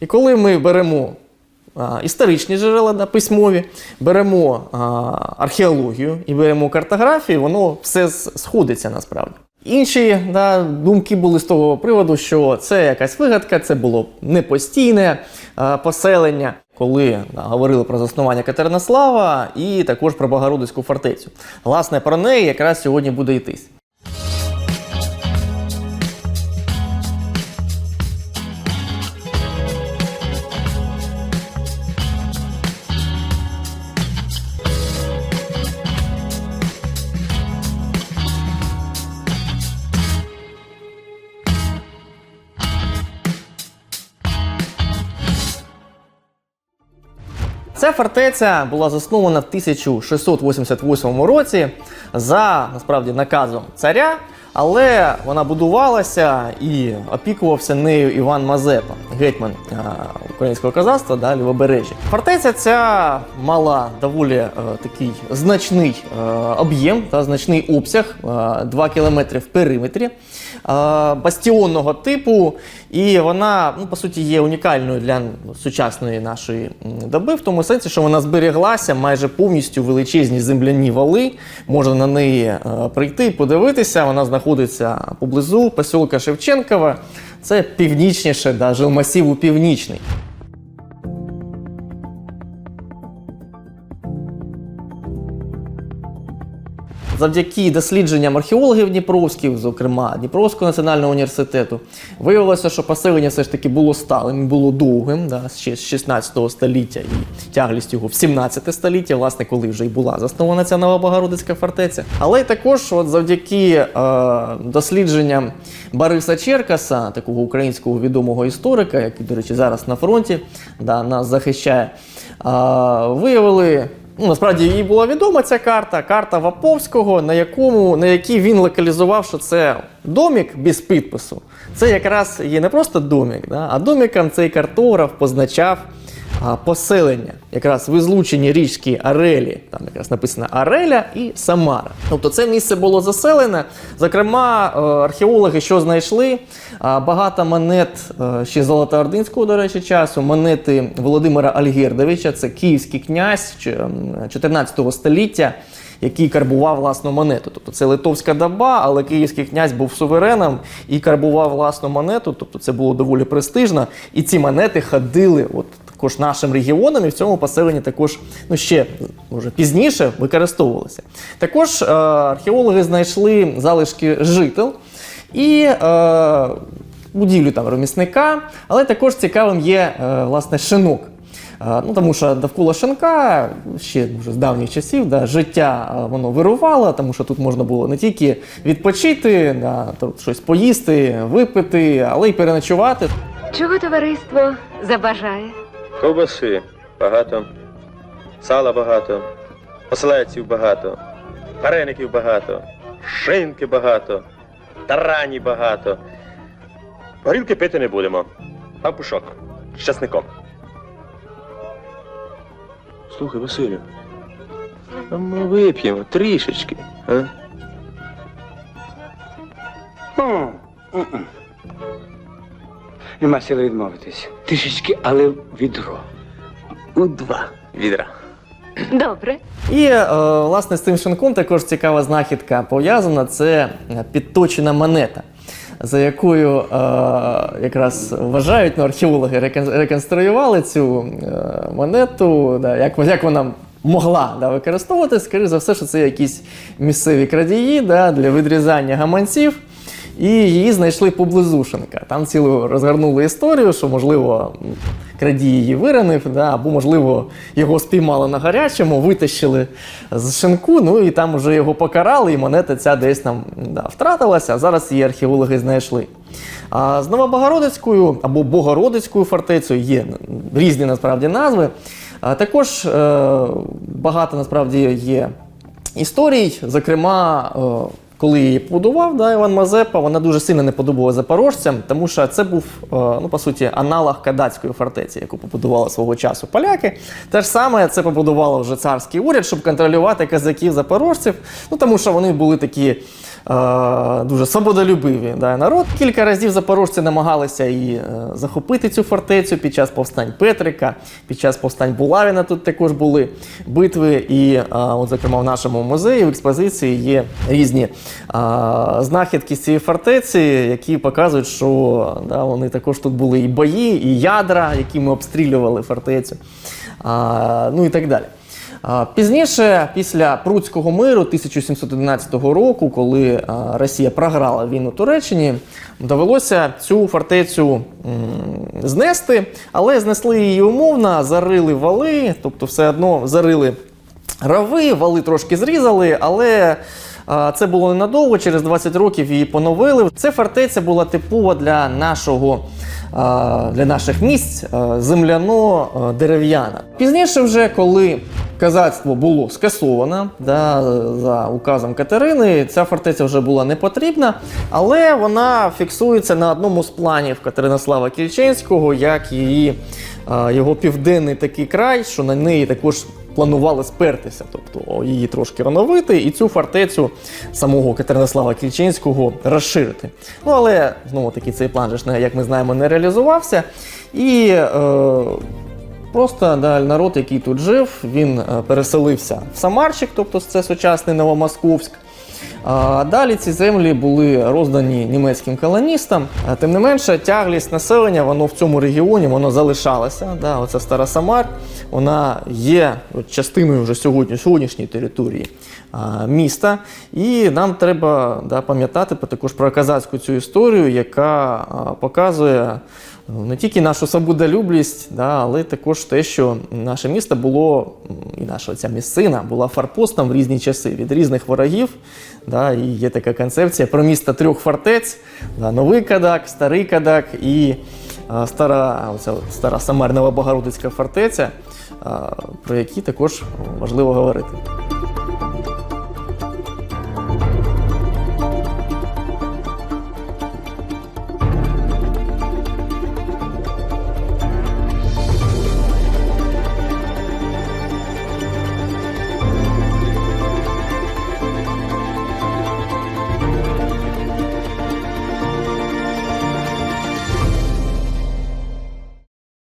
І коли ми беремо а, історичні джерела да, письмові, беремо а, археологію і беремо картографію, воно все сходиться насправді. Інші да, думки були з того приводу, що це якась вигадка, це було непостійне а, поселення, коли да, говорили про заснування Катеринослава і також про Богородицьку фортецю. Власне, про неї якраз сьогодні буде йтись. Ця фортеця була заснована в 1688 році за насправді наказом царя, але вона будувалася і опікувався нею Іван Мазепа, гетьман а, українського козацтва да, Лівобережжя. Фортеця ця мала доволі е, такий значний е, об'єм та значний обсяг, е, 2 кілометри в периметрі е, бастіонного типу, і вона, ну, по суті, є унікальною для сучасної нашої доби, в тому сенсі, що вона зберіглася майже повністю величезні земляні вали. Можна на неї е, прийти, подивитися. Вона знаходиться поблизу поселка Шевченкова. Це північніше, да, жилмасіву північний. Завдяки дослідженням археологів Дніпровських, зокрема Дніпровського національного університету, виявилося, що поселення все ж таки було сталим, було довгим, да, з 16 століття і тяглість його в 17 століття, власне, коли вже й була заснована ця Новобогородицька фортеця. Але й також, от завдяки е, дослідженням Бориса Черкаса, такого українського відомого історика, який, до речі, зараз на фронті да, нас захищає, е, виявили. Ну, насправді їй була відома ця карта, карта Ваповського, на, якому, на якій він локалізував, що це домік без підпису. Це якраз є не просто домік, да, а доміком цей картограф позначав поселення, якраз в ізлученні річки Арелі. Там якраз написано Ареля і Самара. Тобто це місце було заселене. Зокрема, е, археологи що знайшли? Багато монет е, ще Золотоординського, до речі, часу, монети Володимира Альгердовича, це київський князь чи, м, 14 століття. Який карбував власну монету. Тобто це литовська доба, але київський князь був сувереном і карбував власну монету. Тобто це було доволі престижно. І ці монети ходили от також нашим регіонам, і в цьому поселенні також ну, ще може, пізніше використовувалися. Також е, археологи знайшли залишки жител і е, будівлю там ремісника, але також цікавим є е, власне шинок. Е, Ну, тому що довкола шинка ще вже з давніх часів да, життя е, воно вирувало, тому що тут можна було не тільки відпочити, да, щось поїсти, випити, але й переночувати. Чого товариство забажає? Ковбаси багато, сала багато, ослеців багато, вареників багато, шинки багато, тарані багато. Горілки пити не будемо. Пампушок з часником. Слухай, Василю, а ми вип'ємо трішечки, а? Нема сили відмовитись. Трішечки, але відро. У два відра. Добре. І е, власне з цим шинком також цікава знахідка пов'язана. Це е, підточена монета, за якою е, якраз вважають ну, археологи реконструювали цю е, монету, да, як, як вона. Могла да, використовувати, скоріше за все, що це якісь місцеві крадії да, для відрізання гаманців. І її знайшли поблизу шинка. Там цілу розгорнули історію, що, можливо, крадій її виранив, да, або, можливо, його спіймали на гарячому, витащили з шинку, ну і там вже його покарали, і монета ця десь там да, втратилася, а зараз її археологи знайшли. А з Новобогородицькою або Богородицькою фортецею є різні насправді назви. А також е, багато насправді є історій, зокрема. е, коли її будував да, Іван Мазепа, вона дуже сильно не подобала запорожцям, тому що це був е, ну, по суті аналог Кадацької фортеці, яку побудували свого часу поляки. Те ж саме це побудувало вже царський уряд, щоб контролювати казаків запорожців. Ну тому що вони були такі дуже свободолюбиві да, народ. Кілька разів запорожці намагалися і е, захопити цю фортецю під час повстань Петрика, під час повстань Булавіна тут також були битви. І, е, от, зокрема, в нашому музеї в експозиції є різні е, знахідки з цієї фортеці, які показують, що да, вони також тут були і бої, і ядра, якими обстрілювали фортецю, ну і так далі. Пізніше, після Пруцького миру 1711 року, коли Росія програла війну Туреччині, довелося цю фортецю знести, але знесли її умовно, зарили вали, тобто все одно зарили рави, вали трошки зрізали, але це було ненадовго, через 20 років її поновили. Це фортеця була типова для нашого. Для наших місць земляно-дерев'яна. Пізніше, вже коли казацтво було скасовано да, за указом Катерини, ця фортеця вже була не потрібна, але вона фіксується на одному з планів Катеринослава Кільченського, як її, його південний такий край, що на неї також планували спертися, тобто її трошки оновити і цю фортецю самого Катеринослава Кільчинського розширити. Ну але знову таки цей план як ми знаємо, не реалізувався. І е, просто да, народ, який тут жив, він е, переселився в Самарчик, тобто це сучасний Новомосковськ. Далі ці землі були роздані німецьким колоністам. Тим не менше, тяглість населення воно в цьому регіоні воно залишалося. Да, оця стара Самар, вона є частиною вже сьогодні, сьогоднішньої території міста. І нам треба да, пам'ятати також про казацьку цю історію, яка показує ну, не тільки нашу свободолюбність, да, але також те, що наше місто було, і наша ця місцина була форпостом в різні часи від різних ворогів. Да, і є така концепція про місто трьох фортець: да, Новий Кадак, Старий Кадак і а, стара, оця стара Самарнова Богородицька фортеця, а, про які також важливо говорити.